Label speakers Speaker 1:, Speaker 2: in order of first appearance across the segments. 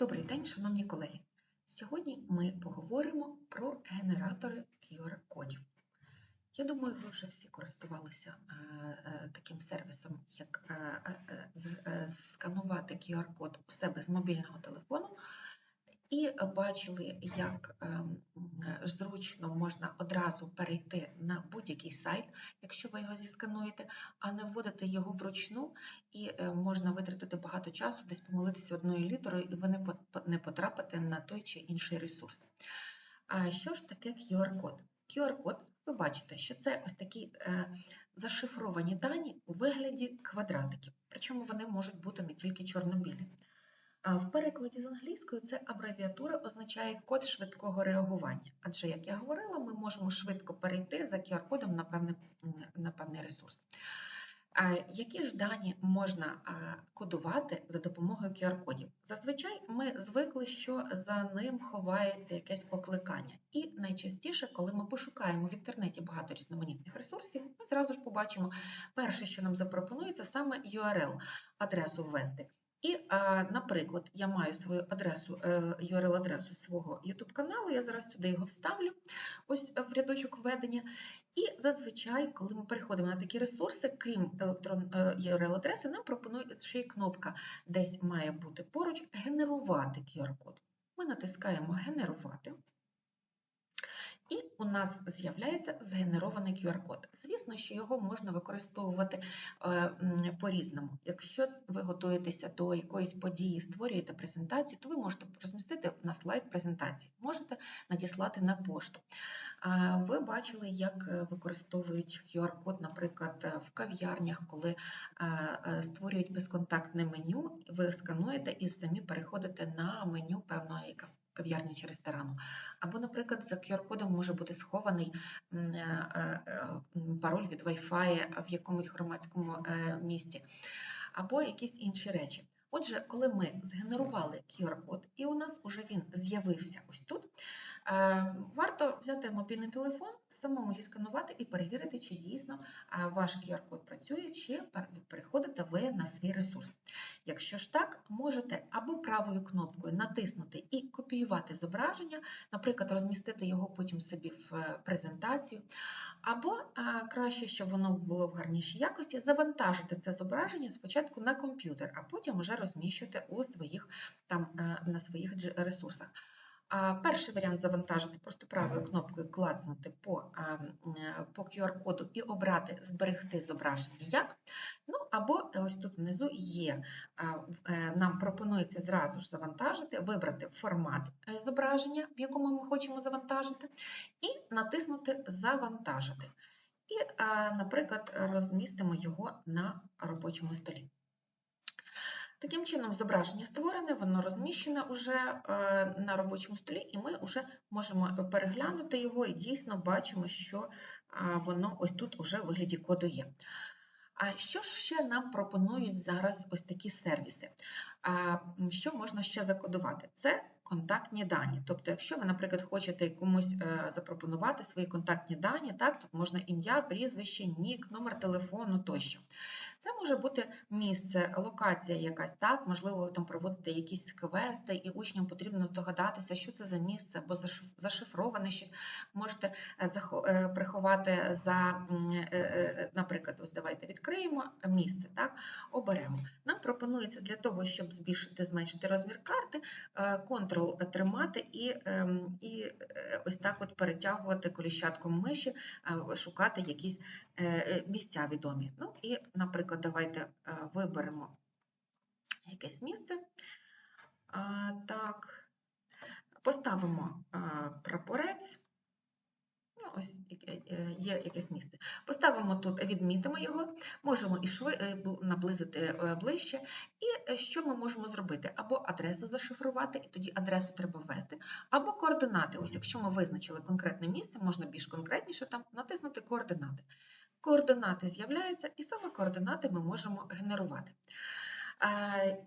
Speaker 1: Добрий день, шановні колеги. Сьогодні ми поговоримо про генератори QR-кодів. Я думаю, ви вже всі користувалися е, е, таким сервісом, як е, сканувати QR-код у себе з мобільного телефону, і бачили, як зручно можна одразу перейти на будь-який сайт, якщо ви його зіскануєте, а не вводити його вручну, і можна витратити багато часу, десь помилитися одною літерою, і ви не пот- потрапите на той чи інший ресурс. А що ж таке QR-код? QR-код, ви бачите, що це ось такі е, зашифровані дані у вигляді квадратиків. Причому вони можуть бути не тільки чорно-білі. А в перекладі з англійської це абревіатура означає код швидкого реагування. Адже, як я говорила, ми можемо швидко перейти за QR-кодом на певний, на певний ресурс. Які ж дані можна кодувати за допомогою QR-кодів? Зазвичай ми звикли, що за ним ховається якесь покликання. І найчастіше, коли ми пошукаємо в інтернеті багато різноманітних ресурсів, ми зразу ж побачимо перше, що нам запропонується, саме URL, адресу ввести. І, наприклад, я маю свою адресу, е, URL-адресу свого YouTube каналу, я зараз сюди його вставлю, ось е, в рядочок введення. І зазвичай, коли ми переходимо на такі ресурси, крім е, URL-адреси, нам пропонує ще й кнопка, десь має бути поруч генерувати QR-код. Ми натискаємо Генерувати. І у нас з'являється згенерований QR-код. Звісно, що його можна використовувати е, по-різному. Якщо ви готуєтеся до якоїсь події, створюєте презентацію, то ви можете розмістити на слайд презентації, можете надіслати на пошту. Ви бачили, як е, використовують QR-код, наприклад, в кав'ярнях, коли е, створюють безконтактне меню, ви скануєте і самі переходите на меню певної кав- кав'ярні чи ресторану. Або, наприклад, за QR-кодом може бути схований е, е, м, пароль від Wi-Fi в якомусь громадському місті, або якісь інші речі. Отже, коли ми згенерували QR-код, і у нас вже він з'явився ось тут, е, варто взяти мобільний телефон, самому зісканувати і перевірити, чи дійсно ваш QR-код працює, чи переходите ви на свій ресурс. Якщо ж так, можете або правою кнопкою натиснути і копіювати зображення, наприклад, розмістити його потім собі в е, презентацію, або краще, щоб воно було в гарнішій якості, завантажити це зображення спочатку на комп'ютер, а потім вже розміщувати у своїх, там, е, на своїх ресурсах. Перший варіант завантажити просто правою кнопкою клацнути по, по QR-коду і обрати зберегти зображення як. Ну або ось тут внизу є, е, нам пропонується зразу ж завантажити, вибрати формат е, зображення, в якому ми хочемо завантажити, і натиснути Завантажити. І, наприклад, розмістимо його на робочому столі. Таким чином, зображення створене, воно розміщене вже е, на робочому столі, і ми вже можемо переглянути його і дійсно бачимо, що воно ось тут уже в вигляді коду є. А що ж ще нам пропонують зараз ось такі сервіси? Що можна ще закодувати? Це контактні дані. Тобто, якщо ви, наприклад, хочете комусь е, запропонувати свої контактні дані, так, тут можна ім'я, прізвище, нік, номер телефону тощо. Це може бути місце, локація якась, так, можливо, там проводите якісь квести, і учням потрібно здогадатися, що це за місце, або зашиф- зашифроване щось. Можете е, е, приховати за, е, наприклад, ось давайте відкриємо місце, так, оберемо. Нам пропонується для того, щоб збільшити, зменшити розмір карти, Ctrl тримати і, ем, і ось так от перетягувати коліщатком миші, шукати якісь місця відомі. Ну і, наприклад, давайте е, виберемо якесь місце. Так, поставимо прапорець. Ну, ось е, є якесь місце. Поставимо тут, відмітимо його, можемо і шви е, наблизити е, ближче. І е, що ми можемо зробити? Або адресу зашифрувати, і тоді адресу треба ввести, або координати. Ось якщо ми визначили конкретне місце, можна більш конкретніше там натиснути координати. Координати з'являються, і саме координати ми можемо генерувати.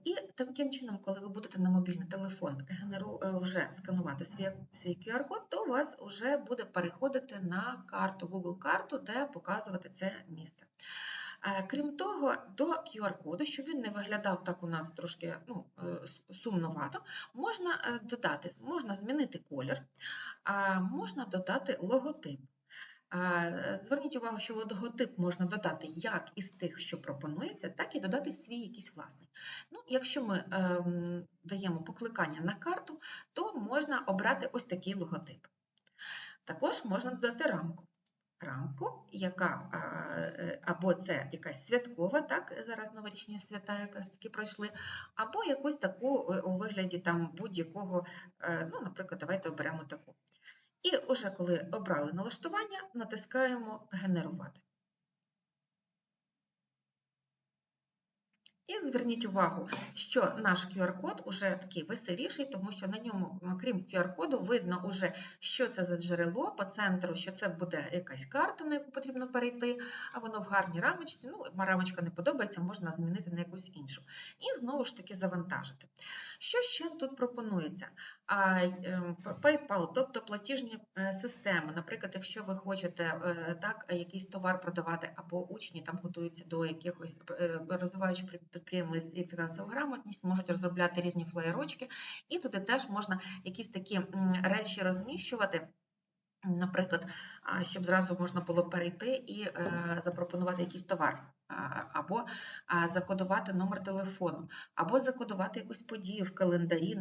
Speaker 1: І таким чином, коли ви будете на мобільний телефон генеру... е, вже сканувати свій, свій QR-код, то у вас вже буде переходити на карту, Google карту, де показувати це місце. Крім того, до QR-коду, щоб він не виглядав так у нас трошки ну, е, сумновато, можна е, додати, можна змінити колір, можна додати логотип. Зверніть увагу, що логотип можна додати як із тих, що пропонується, так і додати свій якийсь власний. Ну, якщо ми ем, даємо покликання на карту, то можна обрати ось такий логотип. Також можна додати рамку. Рамку, яка е, або це якась святкова, так, зараз новорічні свята якраз таки пройшли, або якусь таку е, у вигляді там будь-якого, е, ну, наприклад, давайте оберемо таку. І уже коли обрали налаштування, натискаємо Генерувати. І зверніть увагу, що наш QR-код уже такий веселіший, тому що на ньому, крім QR-коду, видно уже, що це за джерело по центру, що це буде якась карта, на яку потрібно перейти, а воно в гарній рамочці. Ну, рамочка не подобається, можна змінити на якусь іншу. І знову ж таки завантажити. Що ще тут пропонується? Ем, PayPal, тобто платіжні е, системи. Наприклад, якщо ви хочете е, так, якийсь товар продавати, або учні там готуються до якихось е, розвиваючи і фінансову грамотність, можуть розробляти різні флеєрочки, і туди теж можна якісь такі речі розміщувати. Наприклад, щоб зразу можна було перейти і е, запропонувати якийсь товар, або закодувати номер телефону, або закодувати якусь подію в календарі,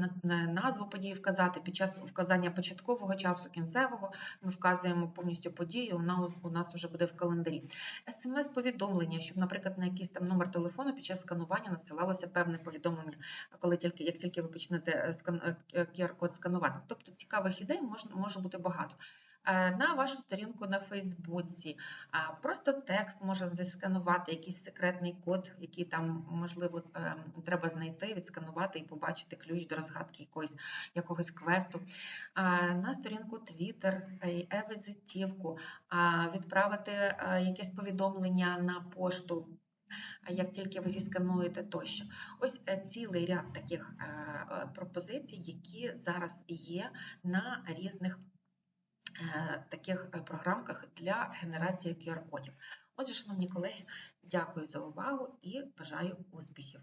Speaker 1: назву події вказати під час вказання початкового часу, кінцевого. Ми вказуємо повністю подію, вона у- нас вже буде в календарі. СМС-повідомлення, щоб, наприклад, на якийсь там номер телефону під час сканування надсилалося певне повідомлення, коли тільки як тільки ви почнете е, скан- е, QR-код сканувати. Тобто цікавих ідей може бути багато. Е, На вашу сторінку на Фейсбуці, просто текст можна засканувати, якийсь секретний код, який там можливо е, треба знайти, відсканувати і побачити ключ до розгадки якоїсь якогось квесту. На сторінку Twitter, е, е-візитівку, відправити якесь повідомлення на пошту. Як тільки ви зіскануєте тощо, ось цілий ряд таких пропозицій, які зараз є на різних таких е, програмках для генерації QR-кодів. Отже, шановні колеги, дякую за увагу і бажаю успіхів!